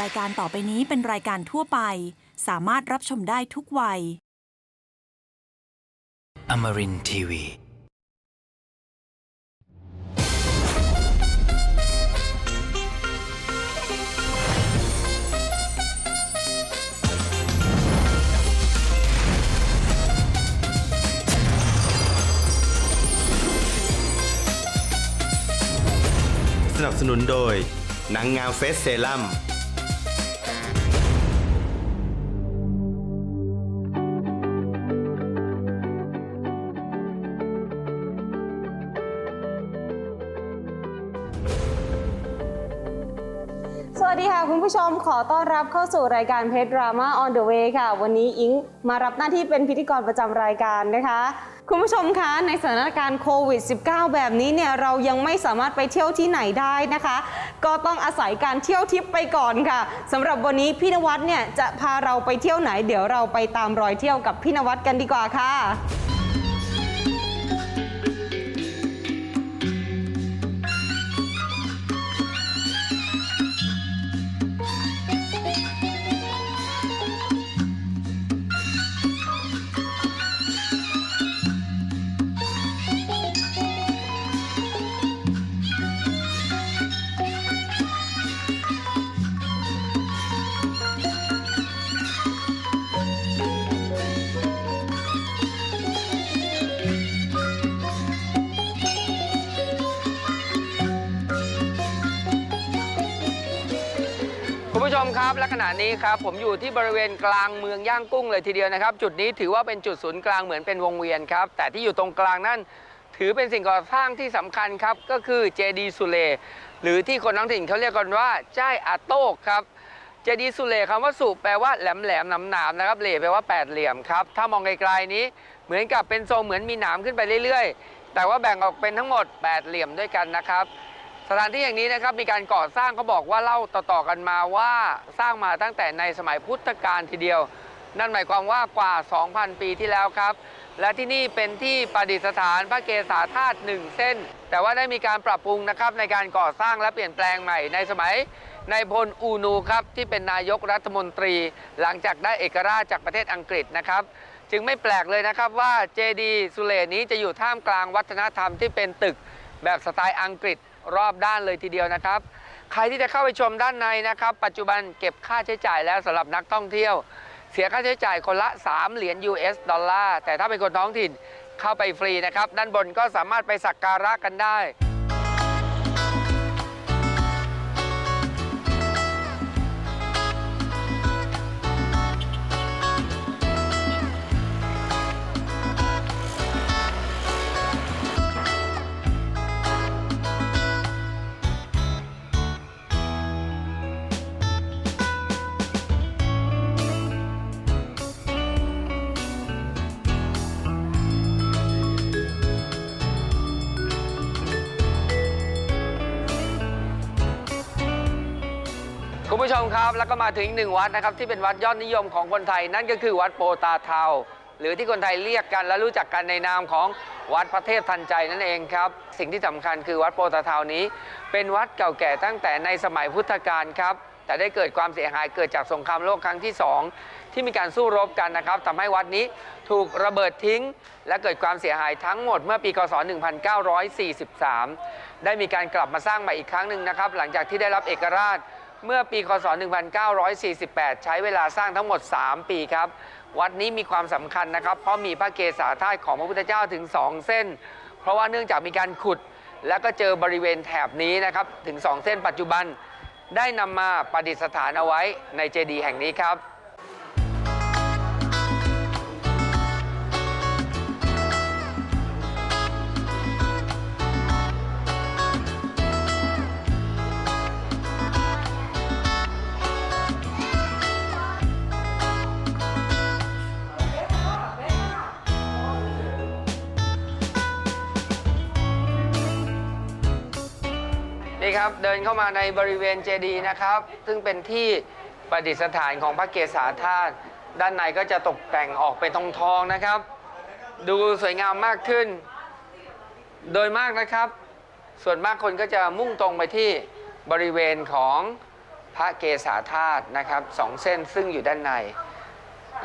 รายการต่อไปนี้เป็นรายการทั่วไป สามารถรับชมได้ทุกวัย Amarin Tiwi. สนับสนุนโดยนางงามเฟสเซรั่ม สวัสดีค่ะ คุณผู้ชมขอต้อนรับเข้าสู่รายการเพจดราม่า on the way ค่ะ วันนี้อิงมารับหน้าที่เป็นพิธีกรประจำรายการนะคะ คุณผู้ชมคะในสถานการณ์โควิด -19 แบบนี้เนี่ยเรายังไม่สามารถไปเที่ยวที่ไหนได้นะคะ ก็ต้องอาศัยการเที่ยวทิปไปก่อนค่ะสำหรับวันนี้พี่นวัดเนี่ยจะพาเราไปเที่ยวไหน เดี๋ยวเราไปตามรอยเที่ยวกับพี่นวัดกันดีกว่าค่ะ และขณะนี้ครับผมอยู่ที่บริเวณกลางเมืองย่างกุ้งเลยทีเดียวนะครับ จุดนี้ถือว่าเป็นจุดศูนย์กลางเหมือนเป็นวงเวียนครับ แต่ที่อยู่ตรงกลางนั่นถือเป็นสิ่งก่อสร้างที่สำคัญครับ ก็คือเจดีสุเลหรือที่คนท้องถิ่นเขาเรียกกันว่าจ้ายอาโตกครับเจดีสุเลคำว่าสุแปลว่าแหลมแหลมหนามหนามนะครับเหล่แปลว่าแปดเหลี่ยมครับถ้ามองไกลๆนี้เหมือนกับเป็นทรงเหมือนมีหนามขึ้นไปเรื่อย ๆ แต่ว่าแบ่งออกเป็นทั้งหมด 8 เหลี่ยมด้วยกันนะครับ สถานที่อย่างนี้นะครับมีการก่อสร้างเขาบอกว่าเล่าต่อๆกันมาว่าสร้างมาตั้งแต่ในสมัยพุทธกาลทีเดียว นั่นหมายความว่ากว่า 2,000 ปีที่แล้วครับ และที่นี่เป็นที่ประดิษฐานพระเกศาธาตุหนึ่งเส้น แต่ว่าได้มีการปรับปรุงนะครับในการก่อสร้างและเปลี่ยนแปลงใหม่ในสมัยในายพลอูนูครับที่เป็นนายกรัฐมนตรี หลังจากได้เอกราชจากประเทศอังกฤษนะครับ จึงไม่แปลกเลยนะครับว่าเจดีสุเลนี้จะอยู่ท่ามกลางวัฒนธรรมที่เป็นตึกแบบสไตล์อังกฤษ รอบด้านเลยทีเดียวนะครับ ใครที่จะเข้าไปชมด้านในนะครับ ปัจจุบันเก็บค่าใช้จ่ายแล้วสำหรับนักท่องเที่ยว เสียค่าใช้จ่ายคนละ 3 เหรียญ US ดอลลาร์แต่ถ้าเป็นคนท้องถิ่นเข้าไปฟรีนะครับ ด้านบนก็สามารถไปสักการะกันได้ คุณผู้ชมครับ แล้วก็มาถึงอีกหนึ่งวัดนะครับ ที่เป็นวัดยอดนิยมของคนไทย นั่นก็คือวัดโปตาเทาหรือที่คนไทยเรียกกันและรู้จักกันในนามของวัดพระเทพทันใจนั่นเองครับ สิ่งที่สำคัญคือวัดโปตาเทานี้ เป็นวัดเก่าแก่ตั้งแต่ในสมัยพุทธกาลครับแต่ได้เกิดความเสียหายเกิดจากสงครามโลกครั้งที่สองที่มีการสู้รบกันนะครับทำให้วัดนี้ถูกระเบิดทิ้ง และเกิดความเสียหายทั้งหมดเมื่อปีคศ 1943 ได้มีการกลับมาสร้างใหม่อีกครั้งหนึ่งนะครับ หลังจากที่ได้รับเอกราช เมื่อปีคศ 1948 ใช้เวลาสร้างทั้งหมด 3 ปีครับ วัดนี้มีความสำคัญนะครับ เพราะมีพระเกศาธาตุของพระพุทธเจ้าถึง 2 เส้น เพราะว่าเนื่องจากมีการขุด แล้วก็เจอบริเวณแถบนี้นะครับ ถึง 2 เส้นปัจจุบันได้นำมาประดิษฐานเอาไว้ในเจดีย์แห่งนี้ครับ นี่ครับ เดินเข้ามาในบริเวณเจดีย์นะครับ ซึ่งเป็นที่ประดิษฐานของพระเกศาธาตุด้านในก็จะตกแต่งออกเป็นทองทองๆนะครับ ดูสวยงามมากขึ้น โดยมากนะครับ ส่วนมากคนก็จะมุ่งตรงไปที่บริเวณของพระเกศาธาตุนะครับสองเส้นซึ่งอยู่ด้านใน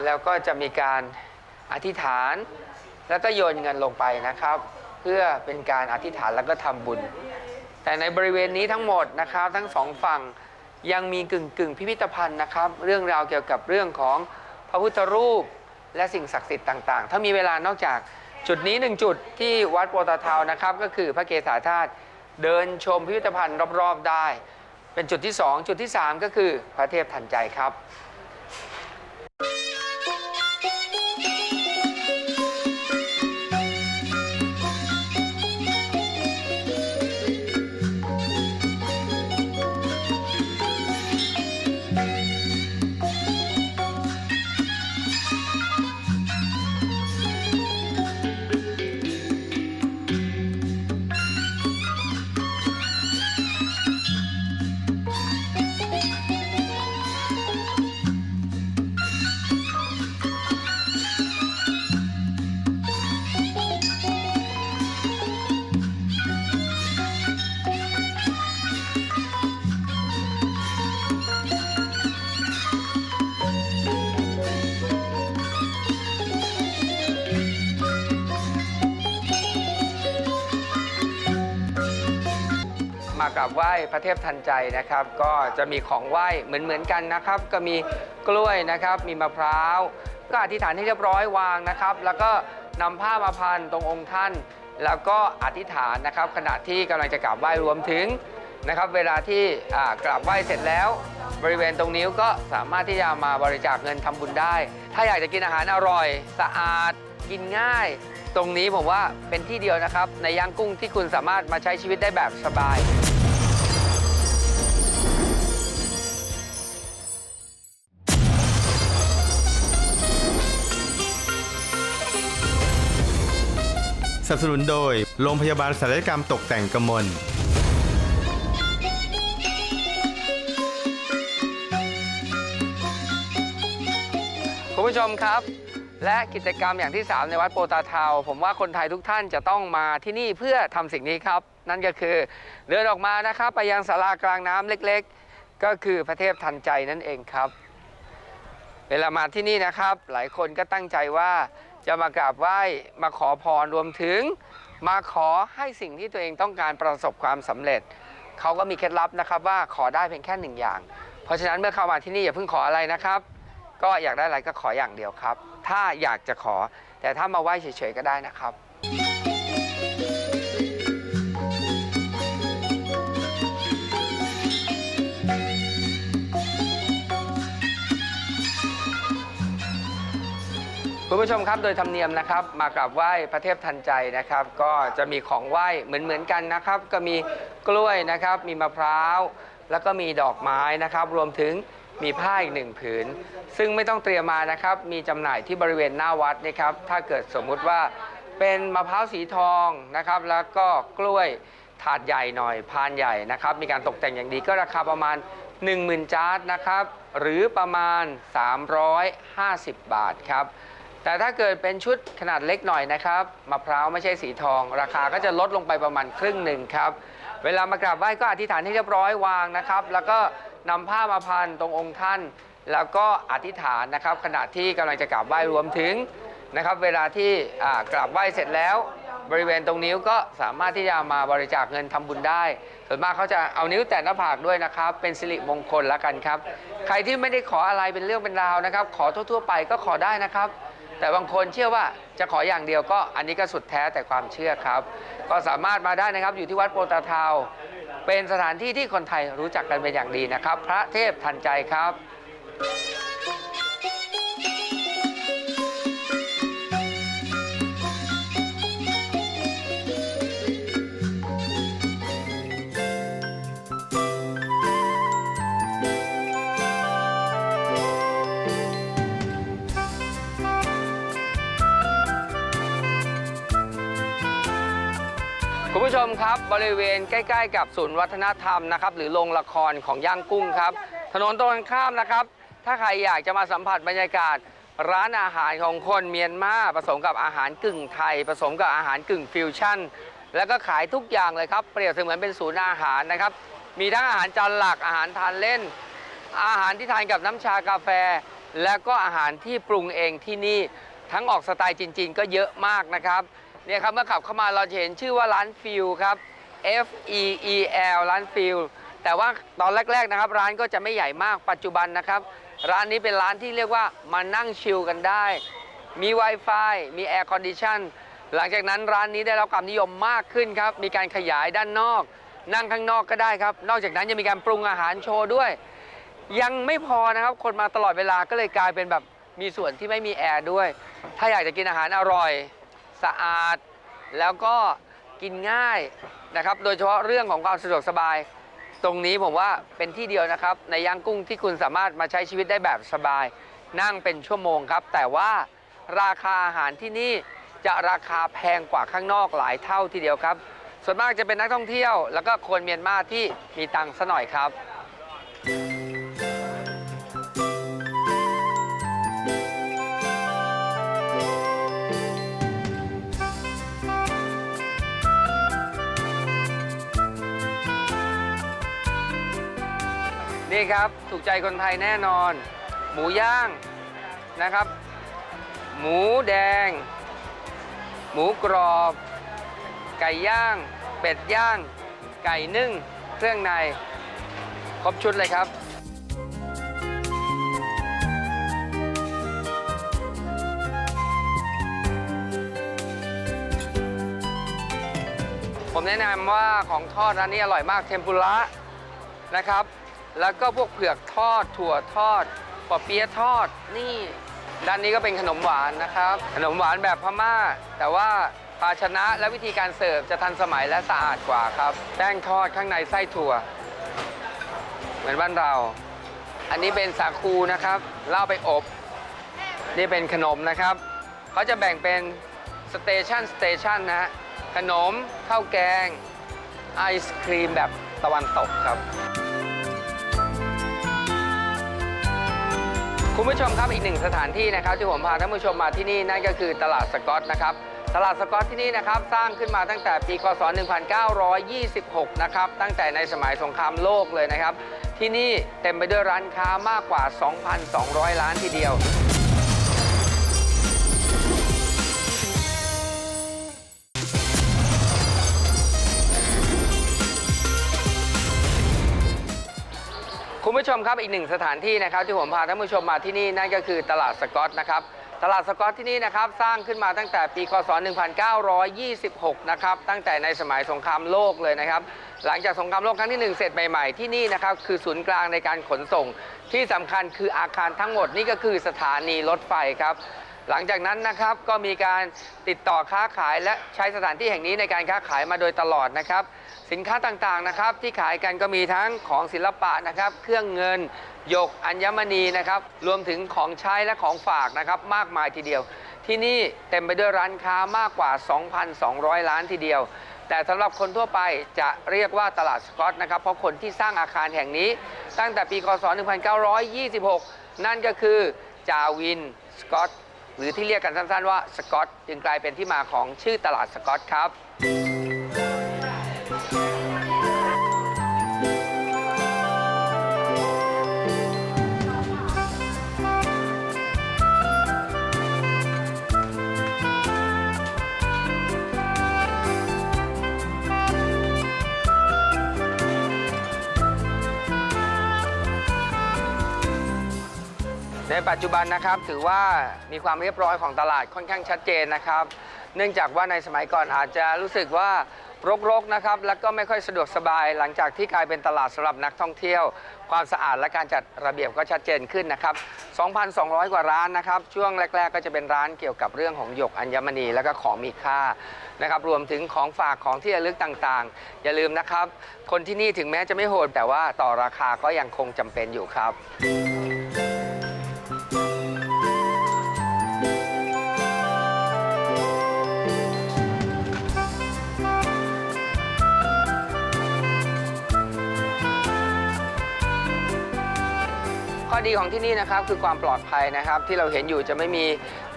แล้วก็จะมีการอธิษฐานแล้วก็โยนเงินลงไปนะครับ เพื่อเป็นการอธิษฐานแล้วก็ทำบุญ แต่ในบริเวณนี้ทั้งหมดนะครับทั้งสองฝั่งยังมีกึ่งกึ่งพิพิธภัณฑ์นะครับ เรื่องราวเกี่ยวกับเรื่องของพระพุทธรูปและสิ่งศักดิ์สิทธิ์ต่างๆ ถ้ามีเวลานอกจากจุดนี้หนึ่งจุดที่วัดโปตาเทานะครับ ก็คือพระเกศาธาตุเดินชมพิพิธภัณฑ์รอบๆได้ เป็นจุดที่ 2 จุดที่ 3 ก็คือพระเทพทันใจครับ ว้พระเทพทันใจนะครับ ก็จะมีของไหว้เหมือนเหมือนๆกันนะครับ ก็มีกล้วยนะครับ มีมะพร้าว ก็อธิษฐานให้เรียบร้อยวางนะครับ แล้วก็นำผ้ามาพันตรงองค์ท่าน แล้วก็อธิษฐานนะครับ ขณะที่กำลังจะกราบไหว้รวมถึงนะครับ เวลาที่กราบไหว้เสร็จแล้ว บริเวณตรงนิ้ก็สามารถที่จะมาบริจาคเงินทำบุญได้ ถ้าอยากจะกินอาหารอร่อย สะอาดกินง่ายตรงนี้ผมว่าเป็นที่เดียวนะครับ ในย่างกุ้งที่คุณสามารถมาใช้ชีวิตได้แบบสบาย นับสนุนโดย โรงพยาบาลศัลยกรรมตกแต่งกมล คุณผู้ชมครับ และกิจกรรมอย่างที่ 3 ในวัดโปตาเทา ผมว่าคนไทยทุกท่านจะต้องมาที่นี่เพื่อทำสิ่งนี้ครับ นั่นก็คือเดินออกมานะครับ ไปยังศาลากลางน้ำเล็กๆ ก็คือพระเทพทันใจนั่นเองครับ เวลามาที่นี่นะครับ หลายคนก็ตั้งใจว่า จะมากราบไหว้มาขอพรรวมถึง มาขอให้สิ่งที่ตัวเองต้องการประสบความสำเร็จเขาก็มีเคล็ดลับนะครับว่าขอได้เพียงแค่หนึ่งอย่าง เพราะฉะนั้นเมื่อเข้ามาที่นี่อย่าเพิ่งขออะไรนะครับ ก็อยากได้อะไรก็ขออย่างเดียวครับ ถ้าอยากจะขอแต่ถ้ามาไหว้เฉยๆก็ได้นะครับ ผู้ชมครับโดยธรรมเนียมนะครับมากราบไหว้พระเทพทันใจนะครับ ก็จะมีของไหว้เหมือนเหมือนๆกันนะครับ ก็มีกล้วยนะครับ มีมะพร้าว แล้วก็มีดอกไม้นะครับ รวมถึงมีผ้าอีกหนึ่งผืน ซึ่งไม่ต้องเตรียมมานะครับ มีจำหน่ายที่บริเวณหน้าวัดนะครับ ถ้าเกิดสมมุติว่าเป็นมะพร้าวสีทองนะครับ แล้วก็กล้วยถาดใหญ่หน่อยพานใหญ่นะครับ มีการตกแต่งอย่างดีก็ราคาประมาณ 10,000จาร์ดนะครับ หรือประมาณ 350 บาทครับ แต่ถ้าเกิดเป็นชุดขนาดเล็กหน่อยนะครับมะพร้าวไม่ใช่สีทอง ราคาก็จะลดลงไปประมาณครึ่งหนึ่งครับ เวลามากราบไหว้ก็อธิษฐานให้เรียบร้อยวางนะครับ แล้วก็นำผ้ามาพันตรงองค์ท่าน แล้วก็อธิษฐานนะครับ ขณะที่กำลังจะกราบไหว้รวมถึงนะครับ เวลาที่กราบไหว้เสร็จแล้ว บริเวณตรงนิ้วก็สามารถที่จะมาบริจาคเงินทำบุญได้ ส่วนมากเขาจะเอานิ้วแตะหน้าผากด้วยนะครับ เป็นสิริมงคลล้วกันครับ ใครที่ไม่ได้ขออะไรเป็นเรื่องเป็นราวนะครับ ขอทั่ว ๆ ไปก็ขอได้นะครับ แต่บางคนเชื่อว่าจะขออย่างเดียวก็อันนี้ก็สุดแท้แต่ความเชื่อครับ ก็สามารถมาได้นะครับอยู่ที่วัดโปตาทาเป็นสถานที่ที่คนไทยรู้จักกันเป็นอย่างดีนะครับ พระเทพทันใจครับ มครับบริเวณใกล้ๆ กับศูนย์วัฒนธรรมนะครับหรือโรงละครของย่างกุ้งครับ ถนนตรงข้ามนะครับ ถ้าใครอยากจะมาสัมผัสบรรยากาศ ร้านอาหารของคนเมียนมาผสมกับอาหารกึ่งไทย ผสมกับอาหารกึ่งฟิวชั่น แล้วก็ขายทุกอย่างเลยครับ เปรียบเสมือนเป็นศูนย์อาหารนะครับ มีทั้งอาหารจานหลักอาหารทานเล่น อาหารที่ทานกับน้ำชากาแฟ และก็อาหารที่ปรุงเองที่นี่ทั้งออกสไตล์จีนๆก็เยอะมากนะครับ เนี่ยครับเมื่อขับเข้ามาเราจะเห็นชื่อว่าร้านฟิลครับ F E E L ร้านฟิลแต่ว่าตอนแรกๆนะครับ ร้านก็จะไม่ใหญ่มากปัจจุบันนะครับ ร้านนี้เป็นร้านที่เรียกว่ามานั่งชิลกันได้ มี Wi-Fi มีแอร์คอนดิชันหลังจากนั้นร้านนี้ได้รับความนิยมมากขึ้นครับ มีการขยายด้านนอก นั่งข้างนอกก็ได้ครับ นอกจากนั้นยังมีการปรุงอาหารโชว์ด้วย ยังไม่พอนะครับ คนมาตลอดเวลาก็เลยกลายเป็นแบบมีส่วนที่ไม่มีแอร์ด้วย ถ้าอยากจะกินอาหารอร่อย สะอาด แล้วก็กินง่ายนะครับ โดยเฉพาะเรื่องของความสะดวกสบาย ตรงนี้ผมว่าเป็นที่เดียวนะครับ ในย่างกุ้งที่คุณสามารถมาใช้ชีวิตได้แบบสบาย นั่งเป็นชั่วโมงครับ แต่ว่าราคาอาหารที่นี่จะราคาแพงกว่าข้างนอกหลายเท่าทีเดียวครับ ส่วนมากจะเป็นนักท่องเที่ยว แล้วก็คนเมียนมาที่มีตังค์ซะหน่อยครับ ครับ ถูกใจคนไทยแน่นอน หมูย่างนะครับ หมูแดง หมูกรอบ ไก่ย่าง เป็ดย่าง ไก่นึ่ง เครื่องใน ครบชุดเลยครับผมแนะนำว่าของทอดร้านนี้อร่อยมากเทมปุระนะครับ แล้วก็พวกเผือกทอด ถั่วทอดปอเปี๊ยะทอดนี่ ด้านนี้ก็เป็นขนมหวานนะครับ ขนมหวานแบบพม่า แต่ว่าภาชนะและวิธีการเสิร์ฟจะทันสมัยและสะอาดกว่าครับแป้งทอดข้างในไส้ถั่ว เหมือนบ้านเรา อันนี้เป็นสาคูนะครับเล่าไปอบ นี่เป็นขนมนะครับเขาจะแบ่งเป็นสเตชันสเตชันนะฮะขนมข้าวแกง ไอศครีมแบบตะวันตกครับ ผู้ชมครับอีกหนึ่งสถานที่นะครับที่ผมพาท่านผู้ชมมาที่นี่นั่นก็คือตลาดสกอตนะครับตลาดสกอตที่นี่นะครับสร้างขึ้นมาตั้งแต่ปีคศ 1926 นะครับตั้งแต่ในสมัยสงครามโลกเลยนะครับ ที่นี่เต็มไปด้วยร้านค้ามากกว่า 2,200 ร้านทีเดียว คุณผู้ชมครับอีกหนึ่งสถานที่นะครับที่ผมพาท่านผู้ชมมาที่นี่นั่นก็คือตลาดสกอตนะครับตลาดสกอตที่นี่นะครับสร้างขึ้นมาตั้งแต่ปีคศ 1926 นะครับตั้งแต่ในสมัยสงครามโลกเลยนะครับ หลังจากสงครามโลกครั้งที่หนึ่งเสร็จใหม่ๆ ที่นี่นะครับคือศูนย์กลางในการขนส่ง ที่สำคัญคืออาคารทั้งหมดนี่ก็คือสถานีรถไฟครับ หลังจากนั้นนะครับก็มีการติดต่อค้าขายและใช้สถานที่แห่งนี้ในการค้าขายมาโดยตลอดนะครับ สินค้าต่างๆนะครับที่ขายกันก็มีทั้งของศิลปะนะครับ เครื่องเงินหยกอัญมณีนะครับ รวมถึงของใช้และของฝากนะครับ มากมายทีเดียว ที่นี่เต็มไปด้วยร้านค้ามากกว่า 2,200ล้านทีเดียว แต่สำหรับคนทั่วไปจะเรียกว่าตลาดสกอตนะครับ เพราะคนที่สร้างอาคารแห่งนี้ ตั้งแต่ปี คศ 1926 นั่นก็คือจาวินสกอต หรือที่เรียกกันสั้นๆว่าสกอตจึงกลายเป็นที่มาของชื่อตลาดสกอตครับ ปัจจุบันนะครับ ถือว่ามีความเรียบร้อยของตลาดค่อนข้างชัดเจนนะครับ เนื่องจากว่าในสมัยก่อนอาจจะรู้สึกว่ารกๆนะครับ แล้วก็ไม่ค่อยสะดวกสบายหลังจากที่กลายเป็นตลาดสำหรับนักท่องเที่ยว ความสะอาดและการจัดระเบียบก็ชัดเจนขึ้นนะครับ 2,200 กว่าร้านนะครับ ช่วงแรก ๆ ก็จะเป็นร้านเกี่ยวกับเรื่องของหยกอัญมณี แล้วก็ของมีค่านะครับ รวมถึงของฝากของที่ระลึกต่างๆ อย่าลืมนะครับ คนที่นี่ถึงแม้จะไม่โหดแต่ว่าต่อราคาก็ยังคงจำเป็นอยู่ครับ ดีของที่นี่นะครับคือความปลอดภัยนะครับ ที่เราเห็นอยู่จะไม่มี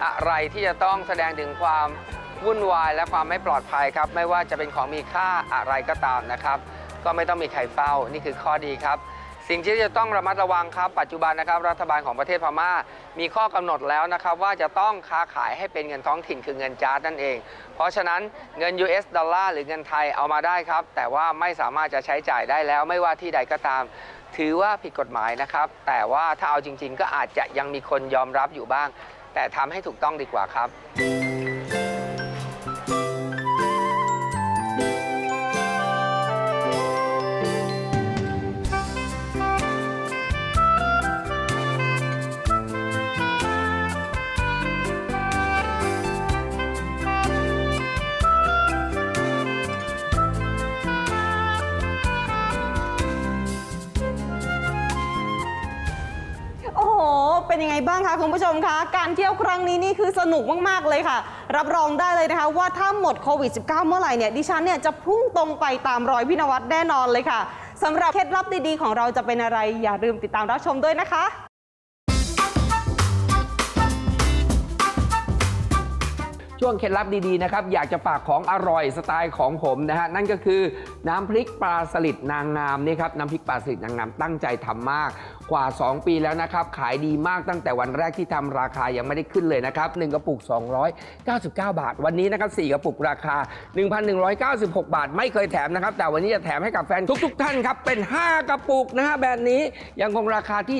อะไรที่จะต้องแสดงถึงความวุ่นวายและความไม่ปลอดภัยครับ ไม่ว่าจะเป็นของมีค่าอะไรก็ตามนะครับ ก็ไม่ต้องมีใครเฝ้านี่คือข้อดีครับ สิ่งที่จะต้องระมัดระวังครับ ปัจจุบันนะครับ รัฐบาลของประเทศพม่า มีข้อกำหนดแล้วนะครับ ว่าจะต้องค้าขายให้เป็นเงินท้องถิ่นคือเงินจาร์ดนั่นเอง เพราะฉะนั้นเงิน US ดอลลาร์หรือเงินไทยเอามาได้ครับ แต่ว่าไม่สามารถจะใช้จ่ายได้แล้วไม่ว่าที่ใดก็ตาม ถือว่าผิดกฎหมายนะครับ แต่ว่าถ้าเอาจริง ๆ ก็อาจจะยังมีคนยอมรับอยู่บ้าง แต่ทำให้ถูกต้องดีกว่าครับ ผู้ชมคะการเที่ยวครั้งนี้นี่คือสนุกมาก ๆ เลยค่ะ รับรองได้เลยนะคะ ว่าถ้าหมดโควิด -19 เมื่อไหร่เนี่ยดิฉันเนี่ยจะพุ่งตรงไปตามรอยพี่นวัดแน่นอนเลยค่ะสำหรับเคล็ดลับดีๆของเราจะเป็นอะไร อย่าลืมติดตามรับชมด้วยนะคะ ช่วงเคล็ดลับดีๆนะครับอยากจะฝากของอร่อยสไตล์ของผมนะฮะนั่นก็คือน้ำพริกปลาสลิดนางงามนี่ครับน้ำพริกปลาสลิดนางงามตั้งใจทำมากกว่า 2 ปีแล้วนะครับขายดีมากตั้งแต่วันแรกที่ทำราคายังไม่ได้ขึ้นเลยนะครับ1กระปุก 299 บาท วันนี้นะครับ4กระปุกราคา 1,196 บาท ไม่เคยแถมนะครับแต่วันนี้จะแถมให้กับแฟนทุกๆ ท่านครับเป็น 5 กระปุกนะฮะแบบนี้ยังคงราคาที่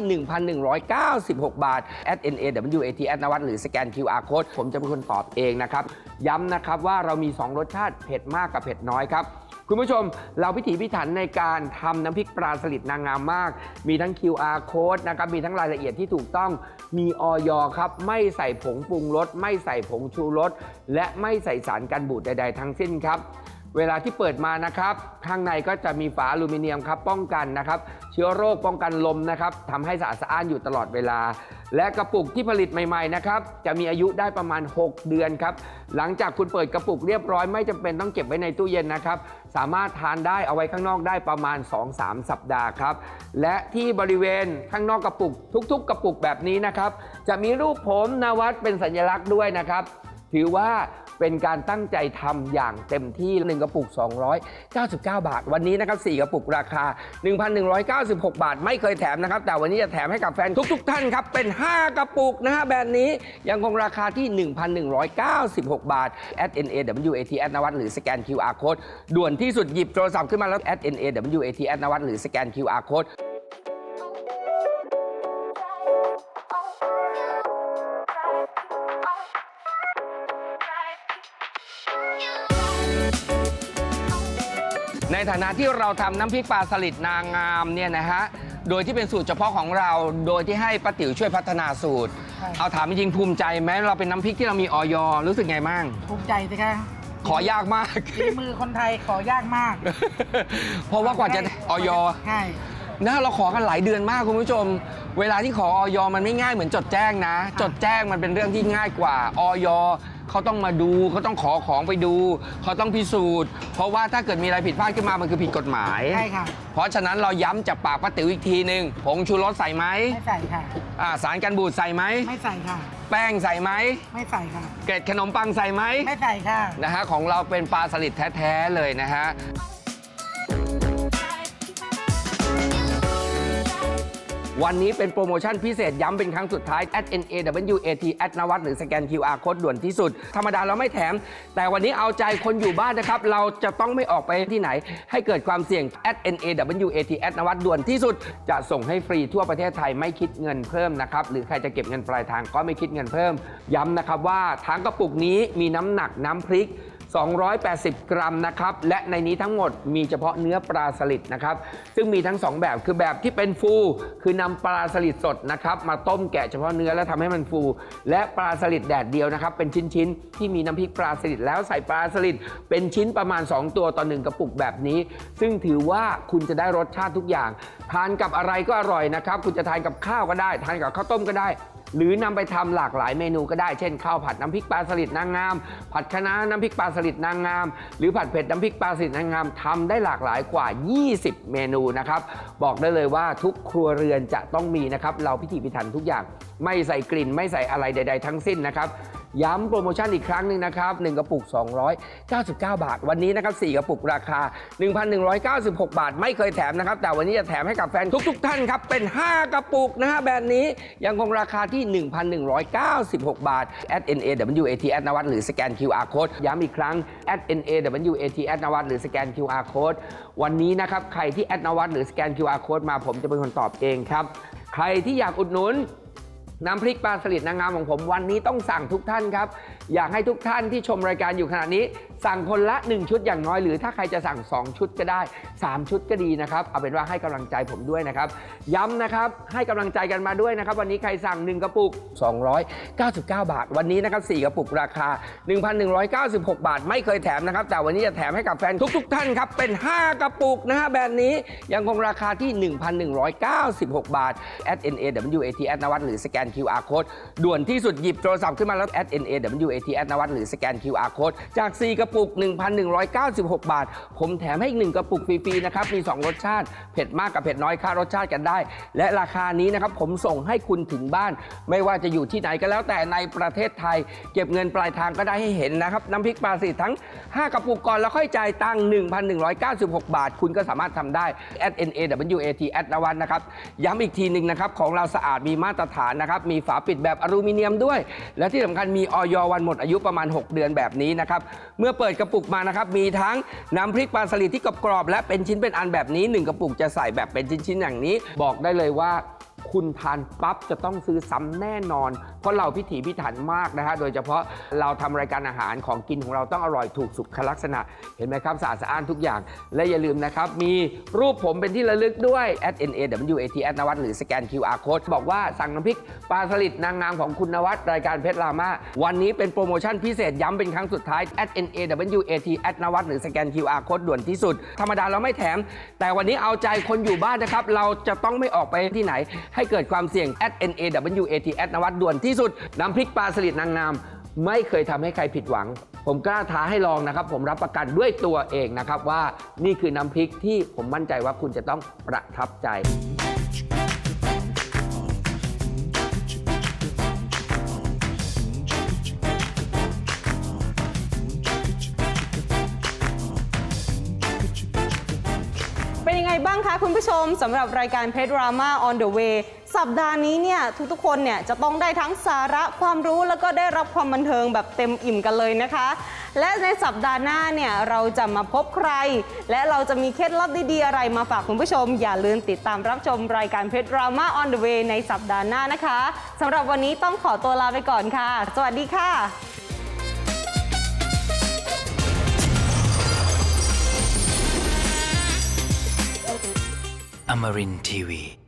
1,196 บาท at n a w a t แอดนวัดหรือสแกน QR code ผมจะเป็นคนตอบเองนะครับ ย้ำนะครับว่าเรามี 2 รสชาติเผ็ดมากกับเผ็ดน้อยครับ คุณผู้ชมเราพิถีพิถันในการทำน้ำพริกปลาสลิดนางงามมาก มีทั้ง QR code นะครับ มีทั้งรายละเอียดที่ถูกต้อง มีออยครับ ไม่ใส่ผงปรุงรส ไม่ใส่ผงชูรส และไม่ใส่สารกันบูดใด ๆ ทั้งสิ้นครับ เวลาที่เปิดมานะครับ ข้างในก็จะมีฝาอลูมิเนียมครับป้องกันนะครับ เชื้อโรคป้องกันลมนะครับทำให้สะอาดสะอ้านอยู่ตลอดเวลา และกระปุกที่ผลิตใหม่ๆนะครับจะมีอายุได้ประมาณ 6 เดือนครับหลังจากคุณเปิดกระปุกเรียบร้อยไม่จำเป็นต้องเก็บไว้ในตู้เย็นนะครับ สามารถทานได้เอาไว้ข้างนอกได้ประมาณ 2-3 สัปดาห์ครับและที่บริเวณข้างนอกกระปุก ทุก ๆ กระปุกแบบนี้นะครับจะมีรูปผมนวัดเป็นสัญลักษณ์ด้วยนะครับ ถือว่า เป็นการตั้งใจทำอย่างเต็มที่ 1 กระปุก 299 บาท วันนี้นะครับ 4 กระปุกราคา 1,196 บาท ไม่เคยแถมนะครับ แต่วันนี้จะแถมให้กับแฟนทุกๆท่านครับ เป็น 5 กระปุกนะฮะแบบนี้ยังคงราคาที่ 1,196 บาท at n a w a t แอดนวัดหรือสแกน QR code ด่วนที่สุดหยิบโทรศัพท์ขึ้นมาแล้ว at n a w a t แอดนวัดหรือสแกน QR code ในฐานะที่เราทำน้ำพริกปลาสลิดนางงามเนี่ยนะฮะ โดยที่เป็นสูตรเฉพาะของเรา โดยที่ให้ป้าติ๋วช่วยพัฒนาสูตร ใช่ เอาถามจริงๆภูมิใจไหมเราเป็นน้ำพริกที่เรามีออยรู้สึกไงบ้าง ภูมิใจสิคะขอยากมาก ฝีมือคนไทยขอยากมากเพราะว่ากว่าจะออย ใช่ นะเราขอกันหลายเดือนมากคุณผู้ชม เวลาที่ขอออยมันไม่ง่ายเหมือนจดแจ้งนะ จดแจ้งมันเป็นเรื่องที่ง่ายกว่าออยเขาต้องมาดูเขาต้องขอของไปดูเขาต้องพิสูจน์ เพราะว่าถ้าเกิดมีอะไรผิดพลาดขึ้นมามันคือผิดกฎหมาย ใช่ค่ะ เพราะฉะนั้นเราย้ำจากปากป้าติ๋วอีกทีหนึ่งผงชูรสใส่ไหมไม่ใส่ค่ะ อ่าสารกันบูดใส่ไหม ไม่ใส่ค่ะ แป้งใส่ไหม ไม่ใส่ค่ะ เกล็ดขนมปังใส่ไหม ไม่ใส่ค่ะ นะฮะของเราเป็นปลาสลิดแท้ ๆ เลยนะฮะ วันนี้เป็นโปรโมชั่นพิเศษย้ำเป็นครั้งสุดท้าย at n a w a t at นวัดหรือสแกน QR code ด่วนที่สุด ธรรมดาเราไม่แถม แต่วันนี้เอาใจคนอยู่บ้านนะครับ เราจะต้องไม่ออกไปที่ไหน ให้เกิดความเสี่ยง at n a w a t at นวัดด่วนที่สุด จะส่งให้ฟรีทั่วประเทศไทยไม่คิดเงินเพิ่มนะครับ หรือใครจะเก็บเงินปลายทางก็ไม่คิดเงินเพิ่ม ย้ำนะครับว่าทั้งกระปุกนี้มีน้ำหนักน้ำพริก 280 กรัมนะครับ และในนี้ทั้งหมดมีเฉพาะเนื้อปลาสลิดนะครับ ซึ่งมีทั้ง 2 แบบคือแบบที่เป็นฟู คือนำปลาสลิดสดนะครับมาต้มแกะเฉพาะเนื้อแล้วทำให้มันฟู และปลาสลิดแดดเดียวนะครับ เป็นชิ้นๆ ที่มีน้ำพริกปลาสลิดแล้วใส่ปลาสลิดเป็นชิ้นประมาณ 2 ตัวต่อหนึ่งกระปุกแบบนี้ ซึ่งถือว่าคุณจะได้รสชาติทุกอย่าง ทานกับอะไรก็อร่อยนะครับ คุณจะทานกับข้าวก็ได้ ทานกับข้าวต้มก็ได้ หรือนำไปทำหลากหลายเมนูก็ได้ เช่นข้าวผัดน้ำพริกปลาสลิดนางงาม ผัดคะน้าน้ำพริกปลาสลิดนางงาม หรือผัดเผ็ดน้ำพริกปลาสลิดนางงามทำได้หลากหลายกว่า 20 เมนูนะครับ บอกได้เลยว่าทุกครัวเรือนจะต้องมีนะครับ เราพิถีพิถันทุกอย่าง ไม่ใส่กลิ่น ไม่ใส่อะไรใด ๆ ทั้งสิ้นนะครับ ย้ำโปรโมชั่นอีกครั้งหนึ่งนะครับ1กระปุก 299 บาท วันนี้นะครับ4กระปุกราคา 1,196 บาท ไม่เคยแถมนะครับ แต่วันนี้จะแถมให้กับแฟนทุก ๆ ท่านครับ เป็น 5 กระปุกนะฮะแบรนด์นี้ยังคงราคาที่ 1,196 บาท at NAWAT แอดนวัดหรือสแกน QR code ย้ำอีกครั้ง at NAWAT แอดนวัดหรือสแกน QR code วันนี้นะครับใครที่แอดนวัดหรือสแกน QR code มาผมจะเป็นคนตอบเองครับ ใครที่อยากอุดหนุน น้ำพริกปลาสลิดนางงามของผมวันนี้ต้องสั่งทุกท่านครับ อยากให้ทุกท่านที่ชมรายการอยู่ขณะนี้สั่งคนละ 1 ชุดอย่างน้อยหรือถ้าใครจะสั่ง 2 ชุดก็ได้ 3 ชุดก็ดีนะครับ เอาเป็นว่าให้กำลังใจผมด้วยนะครับ ย้ำนะครับให้กำลังใจกันมาด้วยนะครับ วันนี้ใครสั่ง 1 กระปุก 299 บาท วันนี้นะครับ4กระปุกราคา 1,196 บาท ไม่เคยแถมนะครับ แต่วันนี้จะแถมให้กับแฟนทุก ๆ ท่านครับเป็น 5 กระปุกนะฮะแบรนด์นี้ยังคงราคาที่ 1,196 บาท at NAWAT แอดนวัดหรือสแกน QR code ด่วนที่สุดหยิบโทรศัพท์ขึ้นมาแล้ว at NAWAT แอดนวัดหรือสแกน QR code จาก4กระระปุก 1,196 บาท ผมแถมให้อีก 1 กระปุกฟรีๆนะครับ มี 2 รสชาติ เผ็ดมากกับเผ็ดน้อยค่ารสชาติกันได้ และราคานี้นะครับผมส่งให้คุณถึงบ้าน ไม่ว่าจะอยู่ที่ไหนก็แล้วแต่ในประเทศไทย เก็บเงินปลายทางก็ได้ให้เห็นนะครับ น้ำพริกปลาสลิดทั้ง 5 กระปุกก่อนแล้วค่อยจ่ายตังค์1,196 บาท คุณก็สามารถทำได้ at NAWAT แอดนวัดนะครับ ย้ำอีกทีหนึ่งนะครับ ของเราสะอาดมีมาตรฐานนะครับ มีฝาปิดแบบอลูมิเนียมด้วย และที่สำคัญมีออยวันหมดอายุประมาณ 6 เดือนแบบนี้นะครับ เมื่อเปิดกระปุกมานะครับมีทั้งน้ำพริกปลาสลิดที่กรอบๆและเป็นชิ้นเป็นอันแบบนี้1กระปุกจะใส่แบบเป็นชิ้นๆอย่างนี้ บอกได้เลยว่า คุณทานปั๊บจะต้องซื้อซ้ำแน่นอน เพราะเราพิถีพิถันมากนะฮะ โดยเฉพาะเราทำรายการอาหารของกินของเราต้องอร่อยถูกสุขลักษณะ เห็นไหมครับสะอาดสะอ้านทุกอย่าง และอย่าลืมนะครับ มีรูปผมเป็นที่ระลึกด้วย at NAWAT นวัดหรือสแกน QR code บอกว่าสั่งน้ำพริกปลาสลิดนางงามของคุณนวัดรายการเพชรรามาวันนี้เป็นโปรโมชั่นพิเศษย้ำเป็นครั้งสุดท้าย at NAWAT นวัดหรือสแกน QR code ด่วนที่สุด ธรรมดาเราไม่แถม แต่วันนี้เอาใจคนอยู่บ้านนะครับ เราจะต้องไม่ออกไปที่ไหนให้เกิดความเสี่ยง at NAWAT แอดนวัดด่วนที่สุด น้ำพริกปลาสลิดนางงามไม่เคยทำให้ใครผิดหวัง ผมกล้าท้าให้ลองนะครับ ผมรับประกันด้วยตัวเองนะครับว่านี่คือน้ำพริกที่ผมมั่นใจว่าคุณจะต้องประทับใจ บ้างคะคุณผู้ชมสำหรับรายการเพจ Drama on the way สัปดาห์นี้เนี่ยทุกๆคนเนี่ยจะต้องได้ทั้งสาระความรู้แล้วก็ได้รับความบันเทิงแบบเต็มอิ่มกันเลยนะคะ และในสัปดาห์หน้าเนี่ยเราจะมาพบใคร และเราจะมีเคล็ดลับดีๆอะไรมาฝากคุณผู้ชม อย่าลืมติดตามรับชมรายการเพจ Drama on the way ในสัปดาห์หน้านะคะสำหรับวันนี้ต้องขอตัวลาไปก่อนค่ะ สวัสดีค่ะ Amarin Tiwi.